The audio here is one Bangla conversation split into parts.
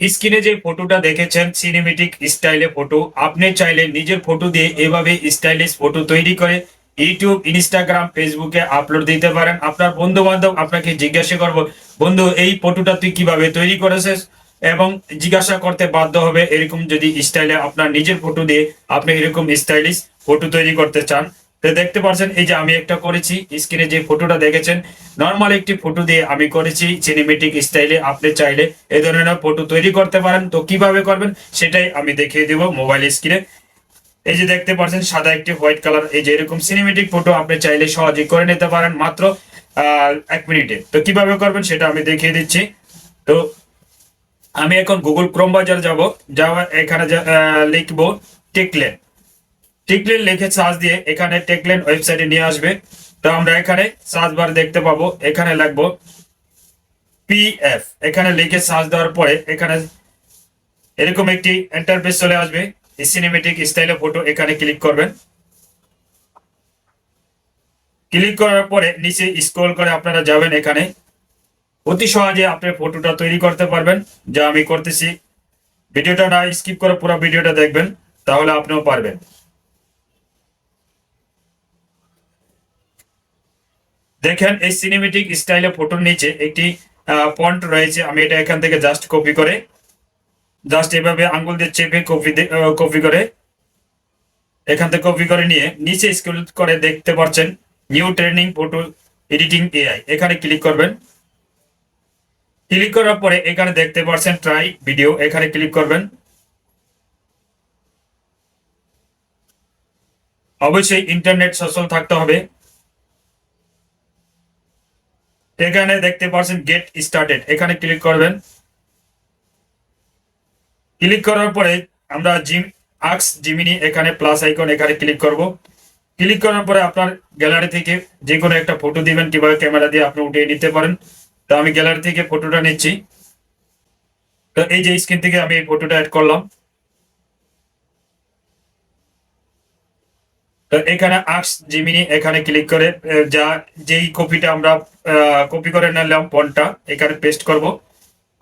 স্ক্রিনে যে ফটোটা দেখেছেন সিনেমেটিক স্টাইলে ফটো আপনি চাইলে নিজের ফটো দিয়ে এভাবে স্টাইলিশ ফটো তৈরি করে ইউটিউব ইনস্টাগ্রাম ফেসবুকে আপলোড দিতে পারেন। আপনার বন্ধু বান্ধব আপনাকে জিজ্ঞাসা করব, বন্ধু, এই ফটোটা তুই কীভাবে তৈরি করেছিস? এবং জিজ্ঞাসা করতে বাধ্য হবে, এরকম যদি স্টাইলে আপনার নিজের ফটো দিয়ে আপনি এরকম স্টাইলিশ ফটো তৈরি করতে চান তো দেখতে পাচ্ছেন, এই যে আমি একটা করেছি, স্ক্রিনে যে ফটোটা দেখেছেন নর্মাল একটি ফটো দিয়ে আমি করেছি সিনেমেটিক স্টাইলে আপনি চাইলে এই ধরনের ফটো তৈরি করতে পারেন। তো কীভাবে করবেন, সেটাই আমি দেখিয়ে দেব মোবাইল স্ক্রিনে এই যে দেখতে পাচ্ছেন, সাদা একটি হোয়াইট কালার এই যে এরকম সিনেমেটিক ফটো আপনি চাইলে সহজে করে নিতে পারেন মাত্র এক মিনিটে। তো কীভাবে করবেন, সেটা আমি দেখিয়ে দিচ্ছি। তো আমি এখন গুগল ক্রোম বাজার যাব, যাওয়া এখানে লিখব টেকলেন টেকলেন লিখে সার্চ দিয়ে এখানে টেকলেন ওয়েবসাইটে নিয়ে আসবে। তো আমরা এখানে সার্চ বার দেখতে পাবো, এখানে লিখব পিএফ এখানে লিখে সার্চ দেওয়ার পরে এখানে এরকম একটি ইন্টারফেস চলে আসবে। সিনেমেটিক স্টাইলে ফটো এখানে ক্লিক করবেন। ক্লিক করার পরে নিচে স্ক্রল করে আপনারা যাবেন এখানে। অতি সহজে আপনি ফটোটা তৈরি করতে পারবেন, যা আমি করতেছি। ভিডিওটা না স্কিপ করে পুরো ভিডিওটা দেখবেন, তাহলে আপনিও পারবেন। দেখেন, এই সিনেমেটিক স্টাইলে ফটোর নিচে একটি ফন্ট রয়েছে। আমি এটা এখান থেকে জাস্ট কপি করে জাস্ট এভাবে আঙ্গুল দিয়ে চেপে কপি কপি করে, এখান থেকে কপি করে নিয়ে নিচে স্ক্রল করে দেখতে পাচ্ছেন new training photo editing AI এখানে ক্লিক করবেন। ক্লিক করার পরে এখানে দেখতে পাচ্ছেন ট্রাই ভিডিও এখানে ক্লিক করবেন। অবশ্যই ইন্টারনেট সচল থাকতে হবে। এখানে দেখতে পাচ্ছেন গেট স্টার্টেড এখানে ক্লিক করবেন। ক্লিক করার পরে আমরা জিম আক্স জিমিনি এখানে প্লাস আইকন এখানে ক্লিক করব। ক্লিক করার পরে আপনার গ্যালারি থেকে যে কোনো একটা ফটো দিবেন, কীভাবে ক্যামেরা দিয়ে আপনি উঠিয়ে নিতে পারেন। তো আমি গ্যালারি থেকে ফটোটা নিচ্ছি। তো এই যে স্ক্রিন থেকে আমি এই ফটোটা অ্যাড করলাম। তো এখানে আক্স জিমিনি এখানে ক্লিক করে যা যেই কপিটা আমরা কপি করে নিলাম ফন্টটা এখানে পেস্ট করব।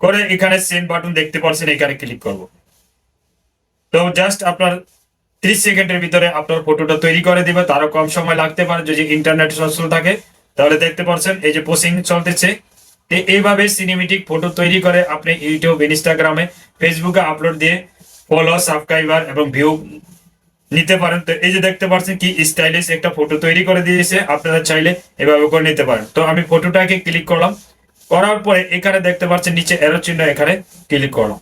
করে এখানে সেন্ড বাটন দেখতে পাচ্ছেন এখানে ক্লিক করব। তো জাস্ট আপনার ত্রিশ সেকেন্ডের ভিতরে আপনার ফটোটা তৈরি করে দিবে। তারও কম সময় লাগতে পারে যদি ইন্টারনেট সচল থাকে। তাহলে দেখতে পাচ্ছেন এই যে পোস্টিং চলতেছে। এইভাবে সিনেমেটিক ফটো তৈরি করে আপনি ইউটিউব ইনস্টাগ্রামে ফেসবুকে আপলোড দিয়ে ফলো সাবস্ক্রাইবার এবং ভিউ নিতে পারেন। তো এই যে দেখতে পাচ্ছেন কি স্টাইলিশ একটা ফটো তৈরি করে দিয়েছে, আপনারা চাইলে এভাবে করে নিতে পারেন। তো আমি ফটোটাকে ক্লিক করলাম। করার পরে এখানে দেখতে পাচ্ছেন নিচে এরো চিহ্ন এখানে ক্লিক করলাম।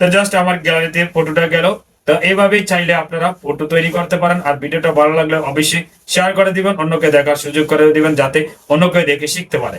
তো জাস্ট আমার গ্যালারিতে ফটোটা গেল। তো এইভাবেই চাইলে আপনারা ফটো তৈরি করতে পারেন। আর ভিডিওটা ভালো লাগলে অবশ্যই শেয়ার করে দিবেন, অন্যকে দেখার সুযোগ করে দিবেন, যাতে অন্য কেউ দেখে শিখতে পারে।